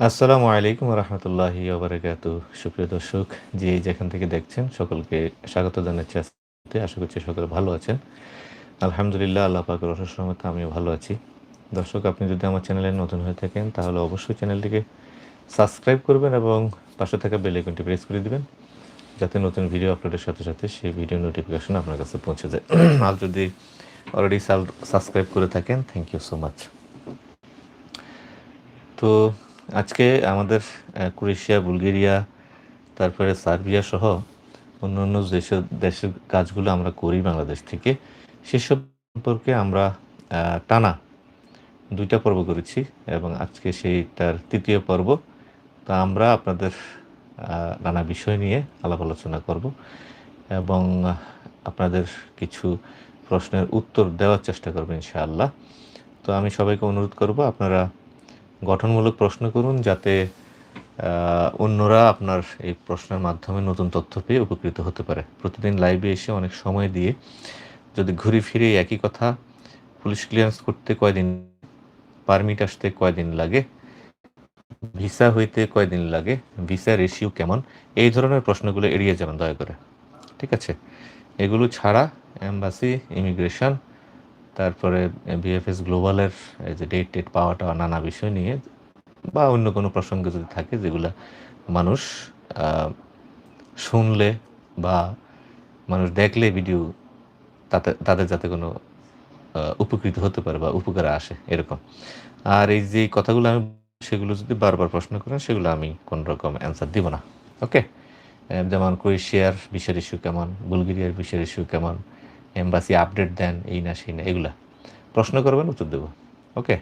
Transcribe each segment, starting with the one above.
আসসালামু আলাইকুম রহমতুল্লাহি ওবরাকাতু সুপ্রিয় দর্শক, যে যেখান থেকে দেখছেন, সকলকে স্বাগত জানাচ্ছি আসতে আশা করছি সকলে ভালো আছেন। আলহামদুলিল্লাহ, আল্লাহ পাকের রহমতে আমিও ভালো আছি। দর্শক, আপনি যদি আমার চ্যানেলে নতুন হয়ে থাকেন, তাহলে অবশ্যই চ্যানেলটিকে সাবস্ক্রাইব করবেন এবং পাশে থাকা বেল আইকনটি প্রেস করে দিবেন, যাতে নতুন ভিডিও আপলোডের সাথে সাথে সেই ভিডিও নোটিফিকেশন আপনার কাছে পৌঁছে যায়। আর যদি অলরেডি সাবস্ক্রাইব করে থাকেন থ্যাংক ইউ সো মাচ তো আজকে আমাদের ক্রোয়েশিয়া, বুলগেরিয়া, তারপরে সার্বিয়া সহ অন্য অন্য দেশের দেশের কাজগুলো আমরা করি বাংলাদেশ থেকে। সেসব সম্পর্কে আমরা টানা দুইটা পর্ব করেছি এবং আজকে সেইটার তৃতীয় পর্ব। তা আমরা আপনাদের নানা বিষয় নিয়ে আলাপ আলোচনা করব এবং আপনাদের কিছু প্রশ্নের উত্তর দেওয়ার চেষ্টা করব ইনশাআল্লাহ। তো আমি সবাইকে অনুরোধ করব আপনারা গঠনমূলক প্রশ্ন করুন যাতে অন্যরা আপনার এই প্রশ্নের মাধ্যমে নতুন তথ্য পেয়ে উপকৃত হতে পারে। প্রতিদিন লাইভে এসে অনেক সময় দিয়ে যদি ঘুরে ফিরে একই কথা পুলিশ ক্লিয়ারেন্স করতে কয়দিন পারমিট আসতে কয়দিন লাগে ভিসা হইতে কয়দিন লাগে ভিসা রেশিও কেমন, এই ধরনের প্রশ্নগুলো এড়িয়ে যাবেন দয়া করে। ঠিক আছে? এগুলো ছাড়া এম্বাসি ইমিগ্রেশন তারপরে বিএফএস গ্লোবালের এই যে ডেট টেট পাওয়াটা নানা বিষয় নিয়ে বা অন্য কোনো প্রসঙ্গ যদি থাকে যেগুলো মানুষ শুনলে বা মানুষ দেখলে ভিডিও তাতে, তাদের যাতে কোনো উপকৃত হতে পারে বা উপকারে আসে এরকম। আর এই যে কথাগুলো আমি, সেগুলো যদি বারবার প্রশ্ন করেন, সেগুলো আমি কোনো রকম অ্যান্সার দিব না। ওকে যেমন ক্রোয়েশিয়ার বিষয়ের ইস্যু কেমন? বুলগেরিয়ার বিষয়ের ইস্যু কেমন? এম্বাসি আপডেট দেন, এই না সেই না, এগুলা। প্রশ্ন করবেন, উত্তর দেবো। ওকে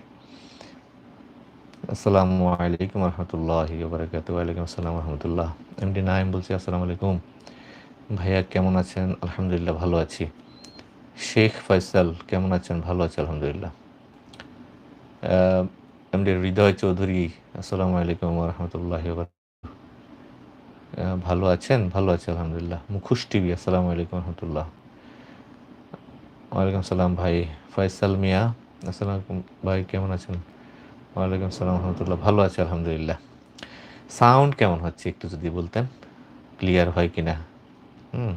আসসালামু আলাইকুম রহমতুল্লাহ ওয়ালাইকুম আসসালাম রহমতুল্লাহ। এমডি নাইম বলছি, আসসালামু আলাইকুম। ভাইয়া, কেমন আছেন? আলহামদুলিল্লাহ ভালো আছি। শেখ ফয়সাল, কেমন আছেন? ভালো আছি, আলহামদুলিল্লাহ। এমডি হৃদয় চৌধুরী, আসসালামু আলাইকুম রহমতুল্লাহ ভালো আছেন? ভালো আছি, আলহামদুলিল্লাহ। মুখুশ টিভি, আসসালামু আলাইকুম রহমতুল্লাহ। ওয়ালাইকুম সালাম ভাই। ফয়সাল মিয়া আসসালাম ভাই কেমন আছেন? ওয়ালাইকুম সালাম রহমতুল্লাহ। ভালো আছে আলহামদুলিল্লাহ। সাউন্ড কেমন হচ্ছে একটু যদি বলতেন? ক্লিয়ার হয় কিনা? হুম।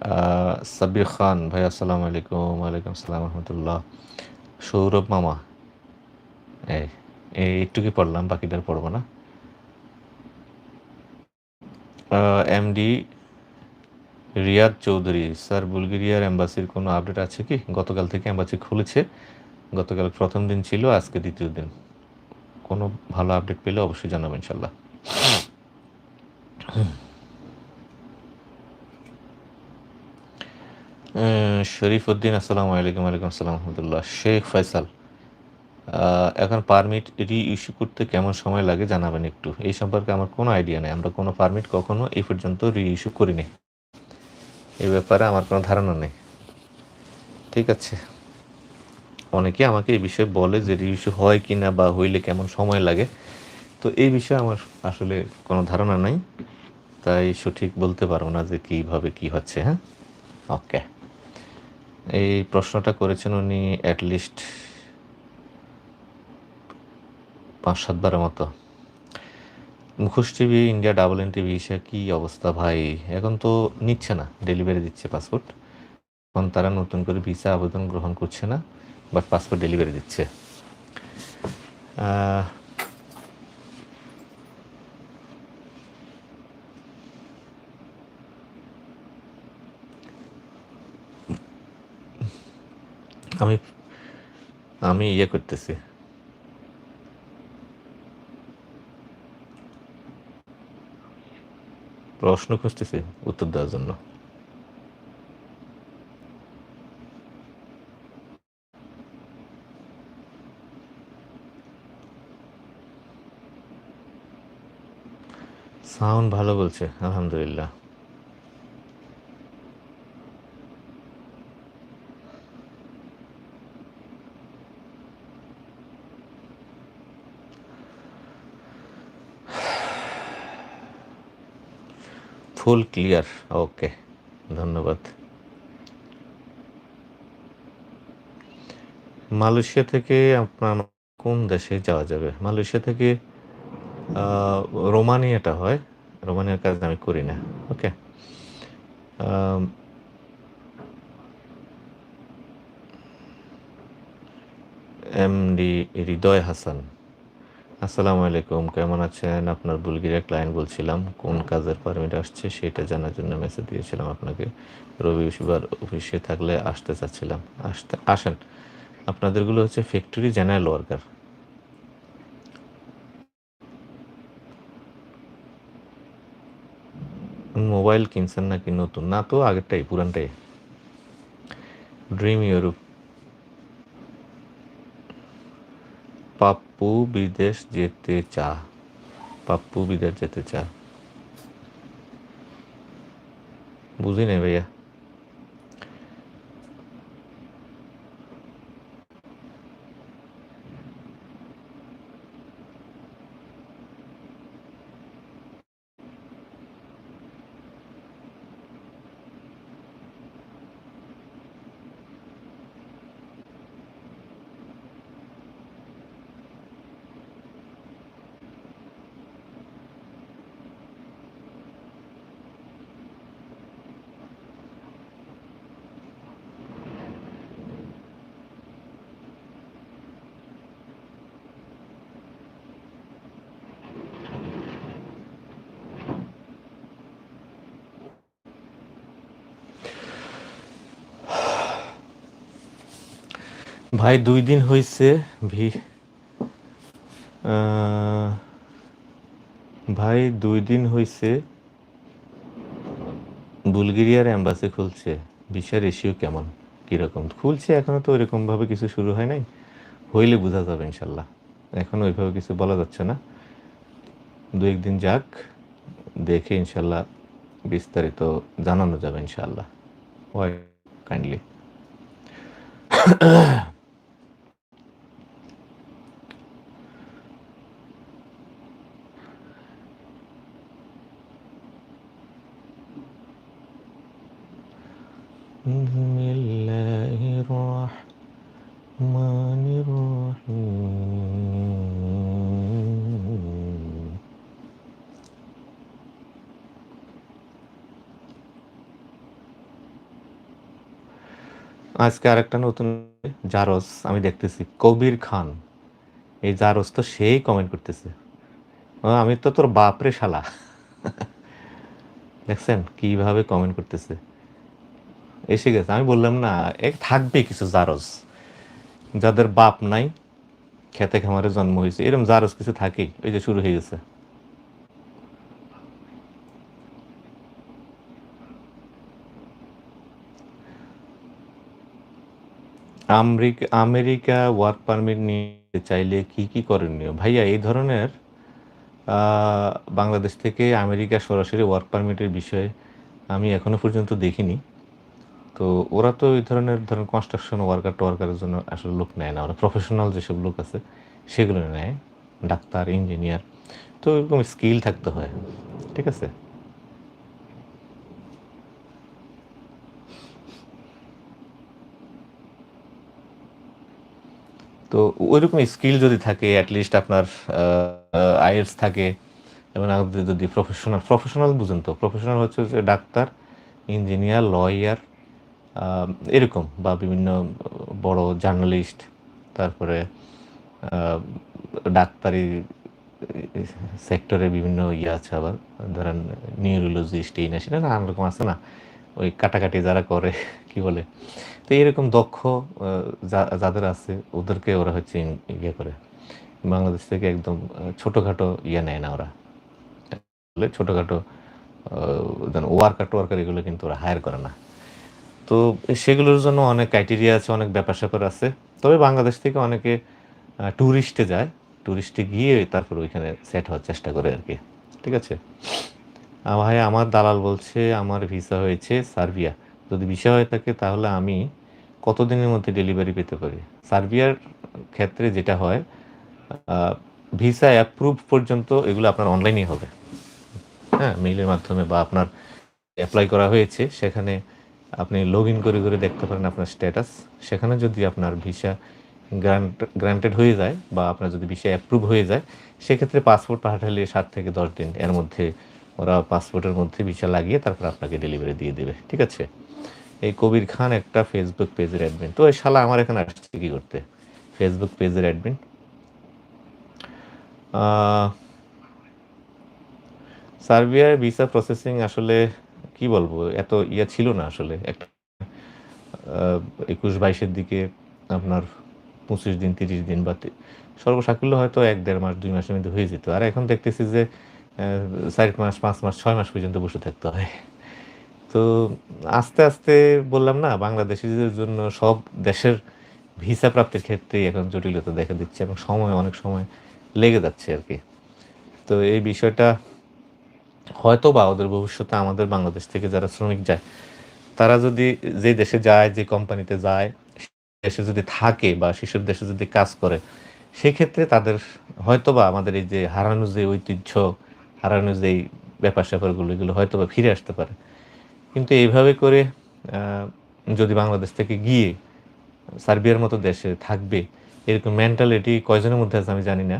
আহ, সাব্বির খান ভাই আসসালামু আলাইকুম। ওয়ালাইকুম সালাম রহমতুল্লাহ। সৌরভ মামা। এই এই একটুকি পড়লাম? বাকিটার পড়ব না। এমডি রিয়াদ চৌধুরী। স্যার, বুলগেরিয়ার এম্বাসির কোনো আপডেট আছে কি? গতকাল থেকে এম্বাসি খুলেছে। গতকাল প্রথম দিন ছিল, আজকে দ্বিতীয় দিন। কোনো ভালো আপডেট পেলে অবশ্যই জানাব ইনশাল্লাহ শরীফ উদ্দিন আসসালামু আলাইকুম আলাইকুম আসসালাম, রহমতুল্লাহ। শেখ ফয়সাল এখন পারমিট রি ইস্যু করতে কেমন সময় লাগে জানাবেন একটু? এই সম্পর্কে আমার কোনো আইডিয়া নেই। আমরা কোনো পারমিট কখনো এই পর্যন্ত রি ইস্যু করিনি। এই ব্যাপারে আমার কোনো ধারণা নেই। ঠিক আছে? অনেকে আমাকে এই বিষয়ে বলে যে রি ইস্যু হয় কি না বা হইলে কেমন সময় লাগে। তো এই বিষয়ে আমার আসলে কোনো ধারণা নাই। তাই সঠিক বলতে পারব না যে কীভাবে কি হচ্ছে হ্যাঁ? ওকে। এই প্রশ্নটা করেছেন উনি অ্যাটলিস্ট পাঁচ সাতবারের মতো। Mukhosh TV, India double N TV হিসেবে কী অবস্থা ভাই? এখন তো নিচ্ছে না ডেলিভারি দিচ্ছে পাসপোর্ট এখন তারা নতুন করে ভিসা আবেদন গ্রহণ করছে না বাট পাসপোর্ট ডেলিভারি দিচ্ছে। আমি আমি ইয়ে করতেছি। প্রশ্ন খুঁজতেছি উত্তর দেওয়ার জন্য। সাউন্ড ভালো বলছে আলহামদুলিল্লাহ। ফুল ক্লিয়ার। ওকে, ধন্যবাদ। মালয়েশিয়া থেকে আপনার কোন দেশে যাওয়া যাবে? মালয়েশিয়া থেকে রোমানিয়াটা হয়। রোমানিয়ার কাজ আমি করি না। ওকে। এমডি হৃদয় হাসান। আসসালামু আলাইকুম, কেমন আছেন? আপনার বুলগিরিয়া ক্লায়েন্ট বলছিলাম, কোন কাজের পারমিট আসছে সেটা জানার জন্য মেসেজ দিয়েছিলাম আপনাকে। রবিবার অফিসে থাকলে আসতে চাচ্ছিলাম। আসতে, আসেন। আপনাদেরগুলো হচ্ছে ফ্যাক্টরি জেনারেল ওয়ার্কার মোবাইল কিনছেন নাকি নতুন? না তো আগেরটাই, পুরানটাই। ড্রিম ইউরোপ পাপ্পু বিদেশ যেতে চা পাপ্পু বিদেশ যেতে চা বুঝি নাই ভাইয়া ভাই, দুই দিন হয়েছে ভি ভাই, দুই দিন হয়েছে বুলগেরিয়ার অ্যাম্বাসি খুলছে। ভিসা রেশিও কেমন? কীরকম খুলছে এখনও তো ওইরকমভাবে কিছু শুরু হয় নাই। হইলে বোঝা যাবে ইনশাল্লাহ। এখন ওইভাবে কিছু বলা যাচ্ছে না। দু একদিন যাক, দেখে ইনশাল্লাহ বিস্তারিত জানানো যাবে ইনশাল্লাহ। ওয়াই কাইন্ডলি আজকে আরেকটা নতুন জারস আমি দেখতেছি, কবির খান। এই জারস তো সেই কমেন্ট করতেছে। আমি তো তোর বাপরে শালা। দেখছেন কীভাবে কমেন্ট করতেছে। এসে গেছে, আমি বললাম, না এক থাকবে কিছু জারস যাদের বাপ নাই, খেতে খামারে জন্ম হয়েছে। এরকম জারস কিছু থাকেই ওই যে শুরু হয়ে গেছে। আমেরিকা ওয়ার্ক পারমিট নিতে চাইলে কি কি করণীয়? ভাইয়া, এই ধরনের বাংলাদেশ থেকে আমেরিকা সরাসরি ওয়ার্ক পারমিটের বিষয়ে আমি এখনও পর্যন্ত দেখিনি। তো ওরা তো এই ধরনের ধরেন কনস্ট্রাকশন ওয়ার্কার ওয়ার্কারের জন্য আসলে লোক নেয় না। ওরা প্রফেশনাল যেসব লোক আছে, সেগুলো নেয়। ডাক্তার ইঞ্জিনিয়ার তো এরকম স্কিল থাকতে হয়। ঠিক আছে? তো ওইরকম স্কিল যদি থাকে অ্যাটলিস্ট আপনার আইএলস থাকে। এবং আমাদের যদি প্রফেশনাল প্রফেশনাল বুঝেন তো প্রফেশনাল হচ্ছে যে ডাক্তার ইঞ্জিনিয়ার লয়ার এরকম বা বিভিন্ন বড় জার্নালিস্ট তারপরে ডাক্তারি সেক্টরে বিভিন্ন ইয়ে আছে আবার। ধরেন নিউরোলজিস্ট এই না সেটা নানান রকম আছে না। ওই কাটাকাটি যারা করে, কি বলে? তো এরকম দক্ষ যাদের আছে, ওদেরকে ওরা হচ্ছে ইয়ে করে। বাংলাদেশ থেকে একদম ছোটোখাটো ইয়ে নেয় না ওরা। ছোটোখাটো ওয়ার্কার টোয়ার্কার এগুলো কিন্তু ওরা হায়ার করে না। তো সেগুলোর জন্য অনেক ক্রাইটেরিয়া আছে, অনেক ব্যাপার স্যাপার আছে। তবে বাংলাদেশ থেকে অনেকে ট্যুরিস্টে যায়। ট্যুরিস্টে গিয়ে তারপর ওইখানে সেট হওয়ার চেষ্টা করে আর কি। ঠিক আছে? ভাই আমার দালাল বলছে আমার ভিসা হয়েছে সার্বিয়া। যদি ভিসা হয়ে থাকে তাহলে আমি কতদিনের মধ্যে ডেলিভারি পেতে পারি? সার্বিয়ার ক্ষেত্রে যেটা হয় ভিসা অ্যাপ্রুভ পর্যন্ত এগুলো আপনার অনলাইনেই হবে। হ্যাঁ মেইলের মাধ্যমে বা আপনার অ্যাপ্লাই করা হয়েছে, সেখানে আপনি লগ ইন করে করে দেখতে পারেন আপনার স্ট্যাটাস সেখানে যদি আপনার ভিসা গ্রান্ট গ্রান্টেড হয়ে যায় বা আপনার যদি ভিসা অ্যাপ্রুভ হয়ে যায়, সেক্ষেত্রে পাসপোর্ট পাঠালে সাত থেকে দশ দিন এর মধ্যে ওরা পাসপোর্টের মধ্যে ভিসা লাগিয়ে তারপর আপনাকে ডেলিভারি দিয়ে দেবে, ঠিক আছে? এই কবির খান একটা ফেসবুক পেজের অ্যাডমিন তো এই শালা আমার এখানে আসছে কি করতে? ফেসবুক পেজের অ্যাডমিন সার্বিয়ার ভিসা প্রসেসিং আসলে কি বলব? এত ইয়া ছিল না আসলে। একটা একুশ বাইশের দিকে আপনার পঁচিশ দিন, তিরিশ দিন বা সর্বসাকুল্য হয়তো এক দেড় মাস, দুই মাসের মধ্যে হয়ে যেত। আর এখন দেখতেছি যে চার মাস, পাঁচ মাস, ছয় মাস পর্যন্ত বসে থাকতে হয়। তো আস্তে আস্তে বললাম না, বাংলাদেশিদের জন্য সব দেশের ভিসা প্রাপ্তির ক্ষেত্রে এখন জটিলতা দেখা দিচ্ছে এবং সময়, অনেক সময় লেগে যাচ্ছে আর কি। তো এই বিষয়টা হয়তো বা ওদের ভবিষ্যতে আমাদের বাংলাদেশ থেকে যারা শ্রমিক যায়, তারা যদি যে দেশে যায়, যে কোম্পানিতে যায়, দেশে যদি থাকে বা শিশুর দেশে যদি কাজ করে, সেক্ষেত্রে তাদের হয়তো বা আমাদের এই যে হারানো যে ঐতিহ্য হারানো যে ব্যাপার স্যাপারগুলো এগুলো হয়তো বা ফিরে আসতে পারে। কিন্তু এইভাবে করে যদি বাংলাদেশ থেকে গিয়ে সার্বিয়ার মতো দেশে থাকবে, এরকম মেন্টালিটি কয়জনের মধ্যে আছে আমি জানি না।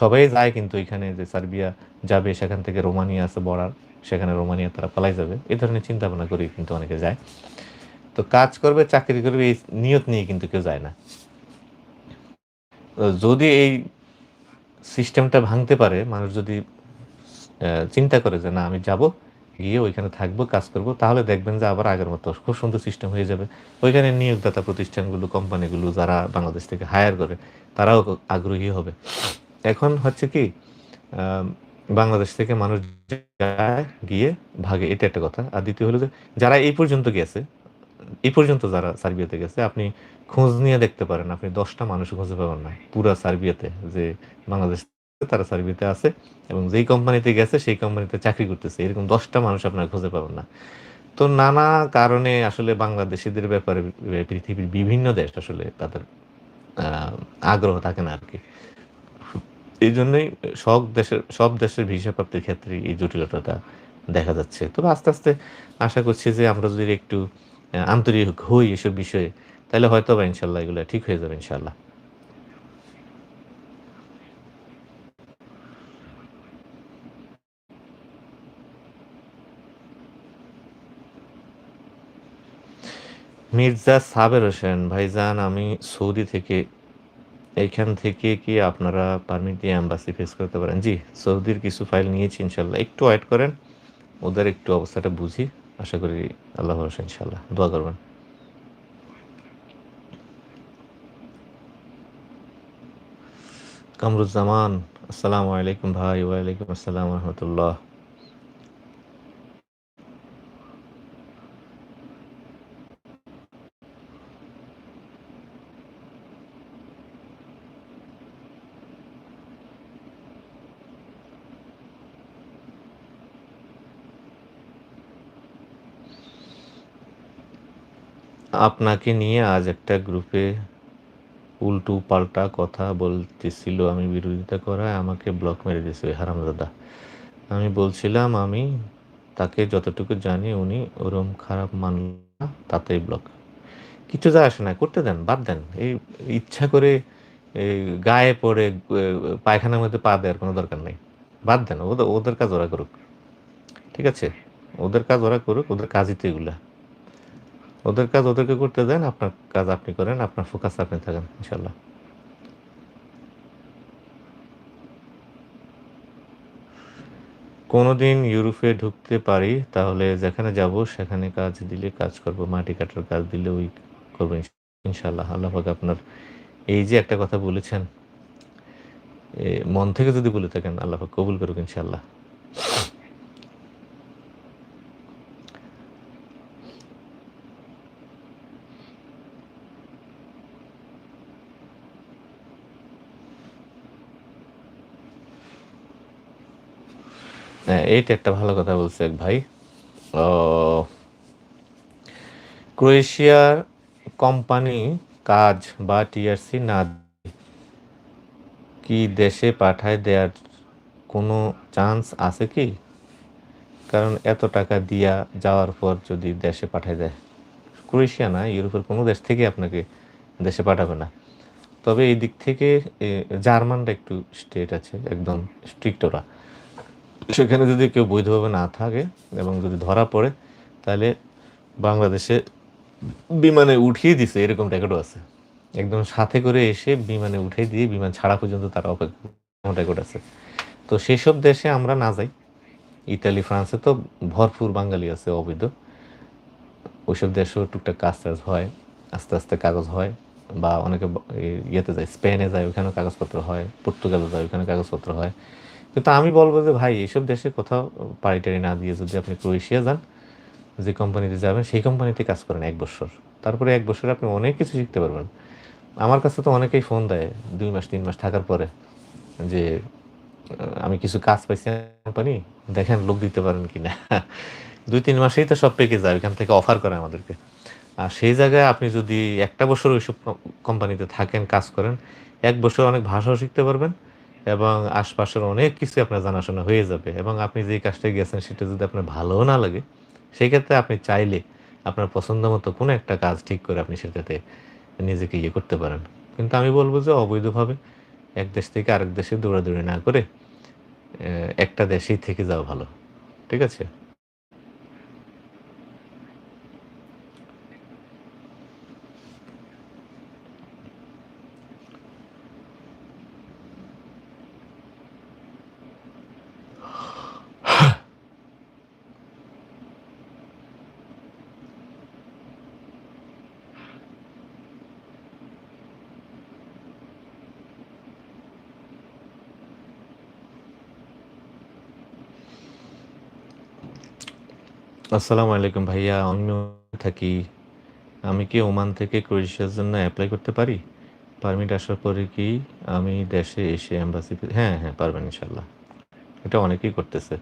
সবাই যায় কিন্তু এখানে যে সার্বিয়া যাবে, সেখান থেকে রোমানিয়া আছে বর্ডার, সেখানে রোমানিয়া তারা পালাই যাবে। এই ধরনের চিন্তা ভাবনা করে কিন্তু অনেকে যায়। তো কাজ করবে, চাকরি করবে, এই নিয়ত নিয়ে কিন্তু কেউ যায় না। যদি এই সিস্টেমটা ভাঙতে পারে, মানুষ যদি চিন্তা করে যে না, আমি যাব, গিয়ে ওইখানে থাকব, কাজ করব, তাহলে দেখবেন যে আবার আগের মতো খুব সুন্দর সিস্টেম হয়ে যাবে। ওইখানে নিয়োগদাতা প্রতিষ্ঠানগুলো, কোম্পানিগুলো যারা বাংলাদেশ থেকে হায়ার করে, তারাও আগ্রহী হবে। এখন হচ্ছে কি বাংলাদেশ থেকে মানুষ গিয়ে ভাগে, এটা একটা কথা। আর দ্বিতীয় হলো যে যারা এই পর্যন্ত গেছে, এই পর্যন্ত যারা সার্বিয়াতে গেছে, আপনি খোঁজ নিয়ে দেখতে পারেন, আপনি দশটা মানুষ খুঁজে পাবেন না। পুরা সার্বিয়াতে যে বাংলাদেশ তারা সার্বিয়াতে আছে এবং যেই কোম্পানিতে গেছে, সেই কোম্পানিতে চাকরি করতেছে। এরকম দশটা মানুষ আপনারা খুঁজে পাবেন না। তো নানা কারণে আসলে বাংলাদেশিদের ব্যাপারে পৃথিবীর বিভিন্ন দেশ আসলে তাদের আগ্রহ থাকে না আর কি এই জন্যই সব দেশের সব দেশের ভিসা প্রাপ্তির ক্ষেত্রে এই জটিলতাটা দেখা যাচ্ছে। তবে আস্তে আস্তে আশা করছি যে আমরা যদি একটু আন্তরিক হই এসব বিষয়ে, তাহলে হয়তো বা ইনশাল্লাহ এগুলো ঠিক হয়ে যাবে ইনশাল্লাহ। মির্জা সাবের হোসেন ভাইজান, আমি সৌদি থেকে। এইখান থেকে কি আপনারা পারমিট দিয়ে অ্যাম্বাসি ফেস করতে পারেন? জি, সৌদির কিছু ফাইল নিয়েছি ইনশাল্লাহ একটু ওয়েট করেন, ওদের একটু অবস্থাটা বুঝি। আশা করি আল্লাহ ভরসা ইনশাল্লাহ দোয়া করবেন। কামরুজ্জামান, আসসালামু আলাইকুম ভাই, ওয়ালাইকুম আসসালাম রহমতুল্লাহ। আপনাকে নিয়ে আজ একটা গ্রুপে উল্টু পাল্টা কথা বলতেছিল। আমি বিরোধিতা করায় আমাকে ব্লক মেরে দিয়েছে হারামদাদা আমি বলছিলাম, আমি তাকে যতটুকু জানি উনি ওরম খারাপ মানল তাতেই ব্লক কিছু যা আসে না, করতে দেন, বাদ দেন। এই ইচ্ছা করে গায়ে পড়ে পায়খানার মধ্যে পা দেওয়ার কোনো দরকার নেই। বাদ দেন, ওদের ওদের কাজ ওরা করুক। ঠিক আছে? ওদের কাজ ওরা করুক, ওদের কাজই তো এগুলা। ওদের কাজ ওদেরকে করতে দেন, আপনার কাজ আপনি করেন, আপনার ফোকাস আপনি থাকেন ইনশাল্লাহ কোনোদিন ইউরোপে ঢুকতে পারি, তাহলে যেখানে যাব সেখানে কাজ দিলে কাজ করব, মাটি কাটার কাজ দিলে ওই করব ইনশাল্লাহ আল্লাহ আপনার এই যে একটা কথা বলেছেন মন থেকে যদি বলে থাকেন, আল্লাহ কবুল করুক ইনশাল্লাহ হ্যাঁ এইটা একটা ভালো কথা বলছে এক ভাই। ক্রোয়েশিয়ার কোম্পানি কাজ বা টিআরসি না কি দেশে পাঠায় দেওয়ার কোনো চান্স আছে কি? কারণ এত টাকা দিয়া যাওয়ার পর যদি দেশে পাঠায় দেয়। ক্রোয়েশিয়া না, ইউরোপের কোনো দেশ থেকে আপনাকে দেশে পাঠাবে না। তবে এই দিক থেকে জার্মানরা একটু স্টেট আছে, একদম স্ট্রিক্ট ওরা সেখানে যদি কেউ বৈধভাবে না থাকে এবং যদি ধরা পড়ে, তাহলে বাংলাদেশে বিমানে উঠিয়ে দিছে, এরকম রেকর্ডও আছে। একদম সাথে করে এসে বিমানে উঠিয়ে দিয়ে বিমান ছাড়া পর্যন্ত তারা অপেক্ষা রেকর্ড আছে। তো সেসব দেশে আমরা না যাই। ইতালি, ফ্রান্সে তো ভরপুর বাঙালি আছে, অবৈধ। ওইসব দেশেও টুকটাক কাজ টাজ হয়, আস্তে আস্তে কাগজ হয়, বা অনেকে ইয়েতে যায়, স্পেনে যায়, ওখানেও কাগজপত্র হয়, পর্তুগালে যায় ওখানে কাগজপত্র হয়। কিন্তু আমি বলব যে, ভাই, এইসব দেশে কোথাও পাড়ি টাড়ি না দিয়ে যদি আপনি ক্রোয়েশিয়া যান, যে কোম্পানিতে যাবেন, সেই কোম্পানিতে কাজ করেন এক বছর। তারপরে এক বছরে আপনি অনেক কিছু শিখতে পারবেন। আমার কাছে তো অনেকেই ফোন দেয়, দুই মাস, তিন মাস থাকার পরে, যে আমি কিছু কাজ পাইছি কোম্পানি, দেখেন লোক দিতে পারেন কি না দুই, তিন মাসেই তো সব পেকে যায়, ওইখান থেকে অফার করে আমাদেরকে। আর সেই জায়গায় আপনি যদি একটা বছর ওইসব কোম্পানিতে থাকেন, কাজ করেন, এক বছর অনেক ভাষাও শিখতে পারবেন এবং আশপাশের অনেক কিছু আপনার জানাশোনা হয়ে যাবে এবং আপনি যে কাজটা গেছেন সেটা যদি আপনার ভালোও না লাগে সেই ক্ষেত্রে আপনি চাইলে আপনার পছন্দ মতো কোনো একটা কাজ ঠিক করে আপনি সেটাতে নিজেকে ইয়ে করতে পারেন। কিন্তু আমি বলব যে অবৈধভাবে এক দেশ থেকে আরেক দেশে দৌড়াদৌড়ি না করে একটা দেশেই থেকে যাওয়া ভালো। ঠিক আছে? আসসালামু আলাইকুম ভাইয়া আমি থাকি। আমি কি ওমান থেকে ক্রোয়েশিয়ার জন্য অ্যাপ্লাই করতে পারি? পারমিট আসার পরে কি আমি দেশে এসে এম্বাসি হ্যাঁ হ্যাঁ পারবেন ইনশাল্লাহ এটা অনেকেই করতেছে।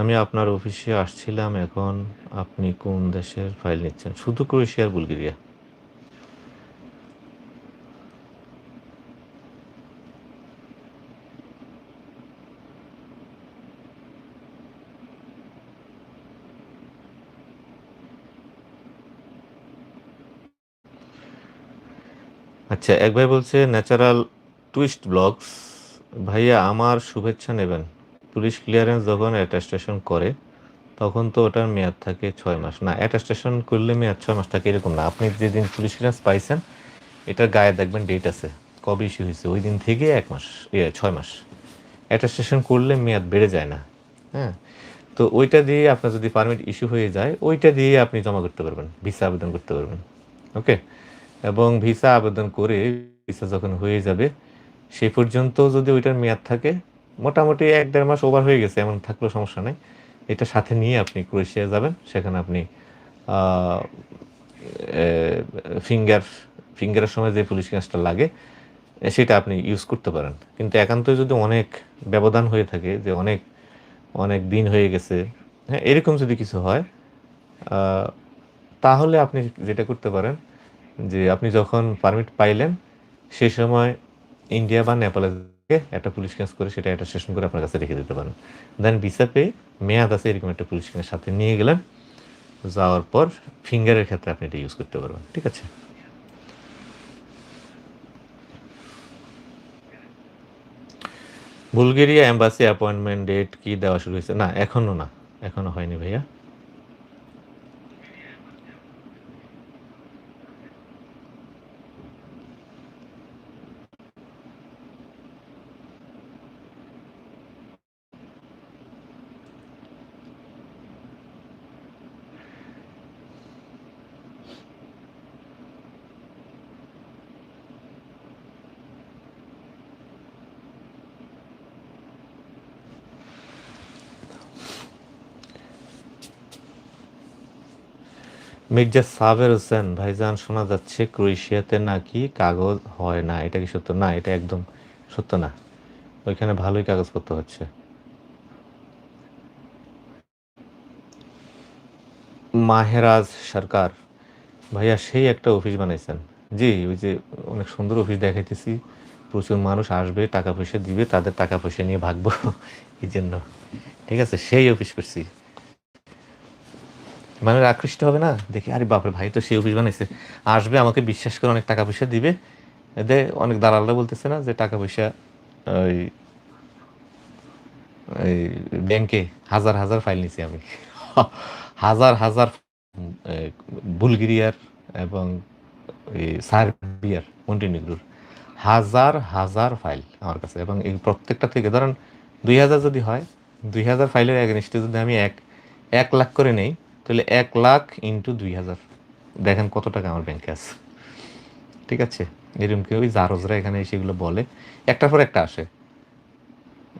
আমি আপনার অফিসে আসছিলাম, এখন আপনি কোন দেশের ফাইল নিচ্ছেন? শুধু ক্রোয়েশিয়ার বুলগেরিয়া? আচ্ছা এক ভাই বলছে ন্যাচারাল টুইস্ট ব্লগস ভাইয়া আমার শুভেচ্ছা নেবেন। পুলিশ ক্লিয়ারেন্স যখন অ্যাটাস্টেশন করে, তখন তো ওটার মেয়াদ থাকে ছয় মাস। না অ্যাটাস্টেশন করলে মেয়াদ ছয় মাস থাকে, এরকম না। আপনি যেদিন পুলিশ ক্লিয়ারেন্স পাইছেন, এটার গায়ে দেখবেন ডেট আছে, কবে ইস্যু হয়েছে। ওই দিন থেকে এক মাস ইয়ে ছয় মাস। অ্যাটাস্টেশন করলে মেয়াদ বেড়ে যায় না হ্যাঁ? তো ওইটা দিয়ে আপনার যদি পারমিট ইস্যু হয়ে যায়, ওইটা দিয়ে আপনি জমা করতে পারবেন, ভিসা আবেদন করতে পারবেন। ওকে এবং ভিসা আবেদন করে ভিসা যখন হয়ে যাবে সেই পর্যন্ত যদি ওইটার মেয়াদ থাকে, মোটামুটি এক দেড় মাস ওভার হয়ে গেছে, এমন থাকলেও সমস্যা নেই। এটা সাথে নিয়ে আপনি ক্রোয়েশিয়া যাবেন, সেখানে আপনি ফিঙ্গার, ফিঙ্গারের সময় যে পুলিশ ক্যান্সটা লাগে, সেটা আপনি ইউজ করতে পারেন। কিন্তু একান্ত যদি অনেক ব্যবধান হয়ে থাকে, যে অনেক অনেক দিন হয়ে গেছে হ্যাঁ এরকম যদি কিছু হয় তাহলে আপনি যেটা করতে পারেন যে আপনি যখন পারমিট পাইলেন সেই সময় ইন্ডিয়া বা নেপালে একটা পুলিশ কেস করে সেটা একটা সেশন করে আপনার কাছে রেখে দিতে পারেন। দেন ভিসা পেয়ে মেয়াদ আছে এরকম একটা পুলিশ কেসের সাথে নিয়ে গেলেন, যাওয়ার পর ফিঙ্গারের ক্ষেত্রে আপনি এটা ইউজ করতে পারবেন, ঠিক আছে? বুলগেরিয়া এম্বাসি অ্যাপয়েন্টমেন্ট ডেট কি দেওয়া শুরু হয়েছে? না, এখনও না, এখনও হয়নি ভাইয়া। মির্জা সাবের হোসেন, ভাইজান শোনা যাচ্ছে ক্রোয়েশিয়াতে নাকি কাগজ হয় না। এটা কি সত্য? না, এটা একদম সত্য না। ওইখানে ভালোই কাগজপত্র হচ্ছে। মাহেরাজ সরকার, ভাইয়া সেই একটা অফিস বানাইছেন। জি, ওই যে অনেক সুন্দর অফিস দেখাইতেছি। প্রচুর মানুষ আসবে, টাকা পয়সা দিবে, তাদের টাকা পয়সা নিয়ে ভাগবো। এই জন্য। ঠিক আছে, সেই অফিস করছি। মানুষ আকৃষ্ট হবে না? দেখি, আরে বাপরে ভাই, তো সে অফিস বানাইছে। আসবে, আমাকে বিশ্বাস করে অনেক টাকা পয়সা দিবে। এতে অনেক দালালরা বলতেছে না যে টাকা পয়সা, ওই এই ব্যাংকে হাজার হাজার ফাইল নিছি আমি। হাজার হাজার বুলগেরিয়ার এবং সার্বিয়ার, মন্টিনিগ্রোর, হাজার হাজার ফাইল আমার কাছে। এবং এই প্রত্যেকটা থেকে, ধরেন দুই হাজার যদি হয়, দুই হাজার ফাইলের এগেনস্টে যদি আমি এক এক লাখ করে নেই তাহলে এক লাখ ইন্টু দুই হাজার। দেখেন কত টাকা আমার ব্যাংকে আছে। ঠিক আছে? এরকম কেউ জারজরা এখানে সেগুলো বলে। একটার পর একটা আসে।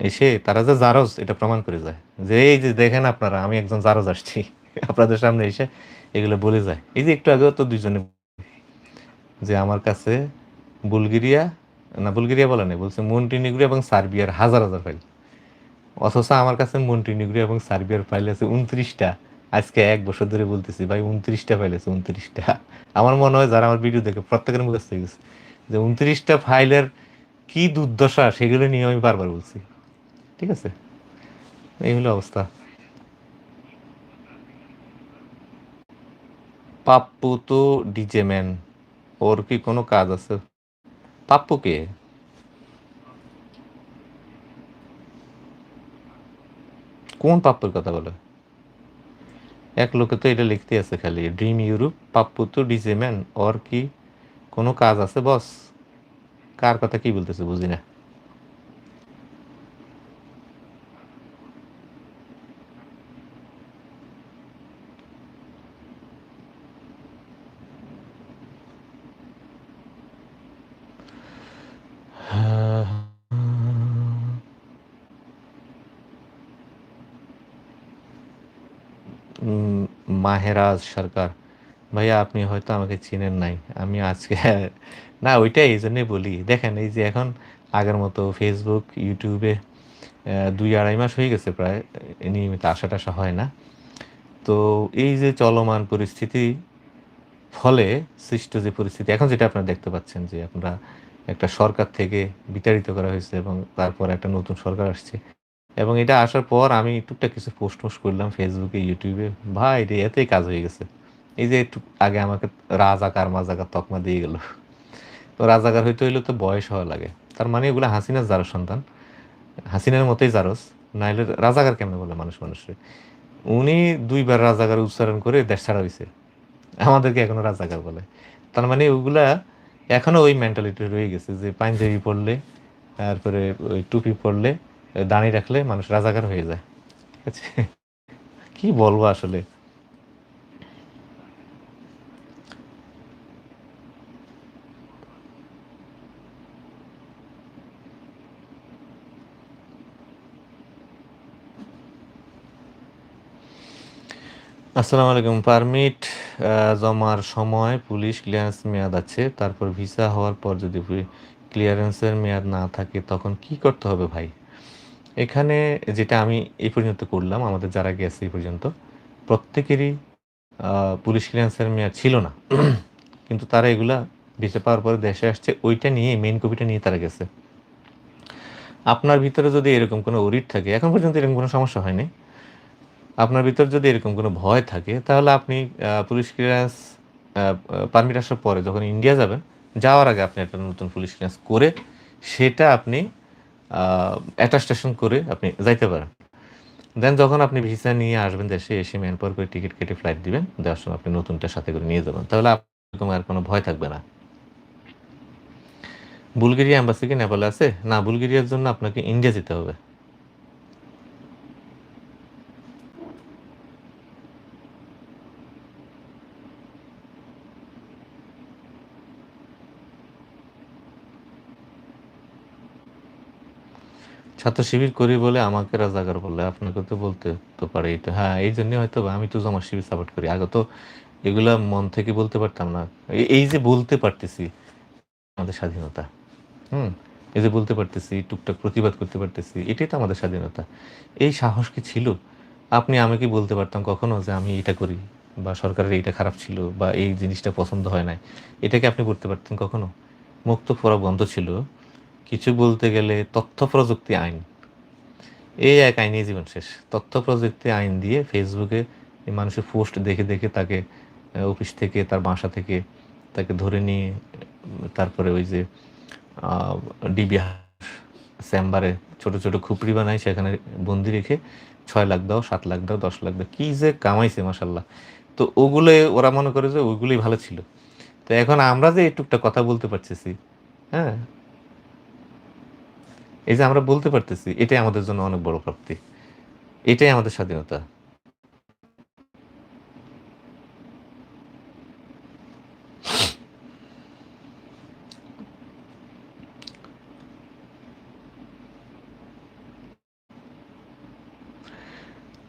এসে তারা যে জারজ, এটা প্রমাণ করে যায়। যে এই যে দেখেন আপনারা, আমি একজন জারজ আসছি। আপনাদের সামনে এসে এগুলো বলে যায়। এই যে একটু আগেও তো দুইজনে যে আমার কাছে বুলগেরিয়া, না বুলগেরিয়া বলে নাই, বলছে মন্টিনিগ্রো এবং সার্বিয়ার হাজার হাজার ফাইল অথচ আমার কাছে মন্টিনিগ্রো এবং সার্বিয়ার ফাইল আছে উনত্রিশটা। আজকে এক বছর ধরে বলতেছি, ভাই, উনত্রিশটা ফাইল আছে, উনত্রিশটা। আমার মনে হয় যারা আমার ভিডিও দেখে প্রত্যেকের মুখস্থ হয়ে গেছে যে উনত্রিশটা ফাইলের কি দুর্দশা সেগুলো নিয়ে আমি বারবার বলছি। ঠিক আছে? এই হলো অবস্থা। পাপ্পু তো ডিজে ম্যান ওর কি কোনো কাজ আছে? পাপ্পু কে? কোন পাপ্পুর কথা বলে? এক লোকে তো এটা লিখতে আছে খালি ড্রিম ইউরোপ পাপ্পু তো ডিজে ম্যান ওর কি কোনো কাজ আছে বস কার কথা কি বলতেছে বুঝি না। মাহেরাজ সরকার, ভাইয়া, আপনি হয়তো আমাকে চিনেন নাই। আমি আজকে না, ওইটাই এই জন্যই বলি। দেখেন, এই যে এখন আগের মতো ফেসবুক ইউটিউবে দুই আড়াই মাস হয়ে গেছে প্রায় নিয়মিত আসা টাসা হয় না। তো এই যে চলমান পরিস্থিতি, ফলে সৃষ্ট যে পরিস্থিতি, এখন যেটা আপনারা দেখতে পাচ্ছেন যে, আপনারা একটা সরকার থেকে বিতাড়িত করা হয়েছে এবং তারপর একটা নতুন সরকার আসছে। এবং এটা আসার পর আমি টুকটাক কিছু পোস্ট পোস্ট করলাম ফেসবুকে ইউটিউবে ভাই রে এতেই কাজ হয়ে গেছে। এই যে একটু আগে আমাকে রাজাকার মাজাকার তকমা দিয়ে গেল। তো রাজাকার হইতে হইলে তো বয়স হওয়া লাগে। তার মানে এগুলো হাসিনার জারস সন্তান। হাসিনার মতোই জারস নাইলে রাজাকার কেমনে বলে মানুষ মানুষের? উনি দুইবার রাজাকার উচ্চারণ করে দেশ ছাড়া হয়েছে আমাদেরকে এখনও রাজাকার বলে। তার মানে ওগুলা এখনও ওই মেন্টালিটি রয়ে গেছে যে পাঞ্জাবি পরলে, তারপরে ওই টুপি পরলে দাঁড়িয়ে রাখলে মানুষ রাজাকার হয়ে যায়। ঠিক আছে? কি বলব আসলে? আসসালামু আলাইকুম, পারমিট জমার সময় পুলিশ ক্লিয়ারেন্স মেয়াদ আছে, তারপর ভিসা হওয়ার পর যদি ক্লিয়ারেন্সের মেয়াদ না থাকে, তখন কি করতে হবে ভাই? এখানে যেটা আমি এই পর্যন্ত করলাম, আমাদের যারা গেছে এই পর্যন্ত, প্রত্যেকেরই পুলিশ ক্লিয়ারেন্সের মেয়াদ ছিল না। কিন্তু তারা এগুলা ভিসা পাওয়ার পরে দেশে আসছে, ওইটা নিয়ে মেইন কপিটা নিয়ে তারা গেছে। আপনার ভিতরে যদি এরকম কোনো অরিট থাকে, এখন পর্যন্ত এরকম কোনো সমস্যা হয়নি। আপনার ভিতর যদি এরকম কোনো ভয় থাকে, তাহলে আপনি পুলিশ ক্লিয়ারেন্স পারমিট আসার পরে যখন ইন্ডিয়া যাবেন, যাওয়ার আগে আপনি একটা নতুন পুলিশ ক্লিয়ারেন্স করে, সেটা আপনি অ্যাটাস্টেশন করে আপনি যাইতে পারেন। দেন যখন আপনি ভিসা নিয়ে আসবেন দেশে, এসে ম্যান পাওয়ার করে টিকিট কেটে ফ্লাইট দিবেন। দেওয়ার সময় আপনি নতুনটা সাথে করে নিয়ে যাবেন। তাহলে আর কোনো ভয় থাকবে না। বুলগেরিয়া অ্যাম্বাসি কি নেপালে আছে? না, বুলগেরিয়ার জন্য আপনাকে ইন্ডিয়া যেতে হবে। ছাত্র শিবির করি বলে আমাকে রাজাকার বললে। আপনাকে তো বলতে তো পারে এটা। হ্যাঁ এই জন্য হয়তো আমি তো জমা শিবির সাপোর্ট করি। আগে তো এগুলা মন থেকে বলতে পারতাম না। এই- যে বলতে পারতেছি, আমাদের স্বাধীনতা, হুম? এই যে বলতে পারতেছি, টুকটাক প্রতিবাদ করতে পারতেছি, এটাই তো আমাদের স্বাধীনতা। এই সাহস কি ছিল? আপনি, আমি কি বলতে পারতাম কখনো যে আমি এটা করি বা সরকারের এইটা খারাপ ছিল বা এই জিনিসটা পছন্দ হয় নাই? এটাকে আপনি করতে পারতেন কখনো? মুক্ত পড়া বন্ধ ছিল। কিছু বলতে গেলে তথ্য প্রযুক্তি আইন। এই এক আইনে জীবন শেষ। তথ্য প্রযুক্তি আইন দিয়ে ফেসবুকে এই মানুষের পোস্ট দেখে দেখে তাকে অফিস থেকে, তার বাসা থেকে তাকে ধরে নিয়ে, তারপরে ওই যে ডিবি চেম্বারে ছোট ছোট খুপড়ি বানাই সেখানে বন্দি রেখে ছয় লাখ দাও, সাত লাখ দাও, দশ লাখ দাও, কী যে কামাইছে মাসাল্লাহ তো ওগুলো ওরা মনে করে যে ওইগুলোই ভালো ছিল। তো এখন আমরা যে একটুকটা কথা বলতে পারতেছি হ্যাঁ এই যে আমরা বলতে পারতেছি, এটাই আমাদের জন্য অনেক বড় প্রাপ্তি। এটাই আমাদের স্বাধীনতা।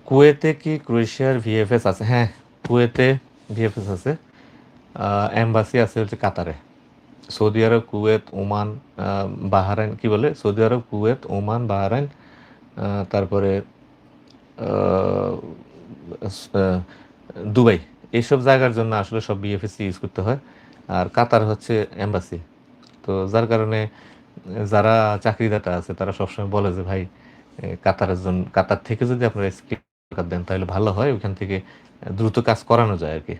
কুয়েতে কি ক্রোয়েশিয়ার ভিএফএস আছে? হ্যাঁ কুয়েতে ভিএফএস আছে। এম্বাসি আছে হচ্ছে কাতারে। Saudi Arab, Kuwait, Oman Bahrain, কি বলে? Saudi Arab, Kuwait, Oman, Bahrain তারপরে দুবাই। এইসব জায়গার জন্য আসলে সব বিএফএসি ইউজ করতে হয়। আর কাতার হচ্ছে এম্বাসি। তো যার কারণে যারা চাকরিদাতা আছে, তারা সবসময় বলে যে, ভাই কাতারের জন্য কাতার থেকে যদি আপনারা স্কিল দেন, তাহলে ভালো হয়। ওইখান থেকে দ্রুত কাজ করানো যায় আর কি।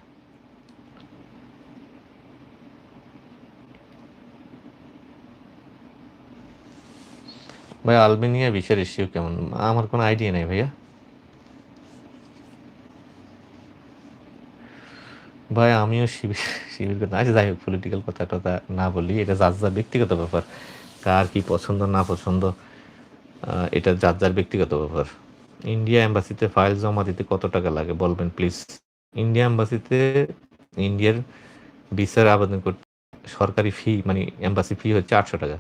ভাই আলবেনিয়া ভিসার ইস্যু কেমন? আমার কোনো আইডিয়া নেই ভাইয়া। ভাই, আমিও শিবির শিবির করতে আচ্ছা যাই হোক পলিটিক্যাল কথা টথা না বলি, এটা যার যার ব্যক্তিগত ব্যাপার। কার কি পছন্দ, না পছন্দ এটা যার যার ব্যক্তিগত ব্যাপার। ইন্ডিয়া এম্বাসিতে ফাইল জমা দিতে কত টাকা লাগে? বলবেন প্লিজ ইন্ডিয়া এম্বাসিতে ইন্ডিয়ার ভিসার আবেদন করতে সরকারি ফি মানে এম্বাসি ফি হচ্ছে আটশো টাকা।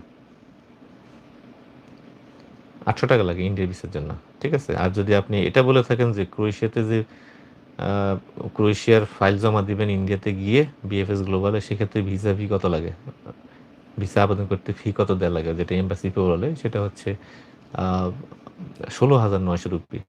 আটশো টাকা লাগে ইন্ডিয়ার ভিসার জন্য, ঠিক আছে? আর যদি আপনি এটা বলে থাকেন যে ক্রোয়েশিয়াতে যে ক্রোয়েশিয়ার ফাইল জমা দিবেন ইন্ডিয়াতে গিয়ে বিএফএস গ্লোবালে, সেক্ষেত্রে ভিসা ফি কত লাগে? ভিসা আবেদন করতে ফি কত দেওয়া লাগে? যেটা এম্বাসি বলে, সেটা হচ্ছে ষোলো হাজার নয়শো রুপি।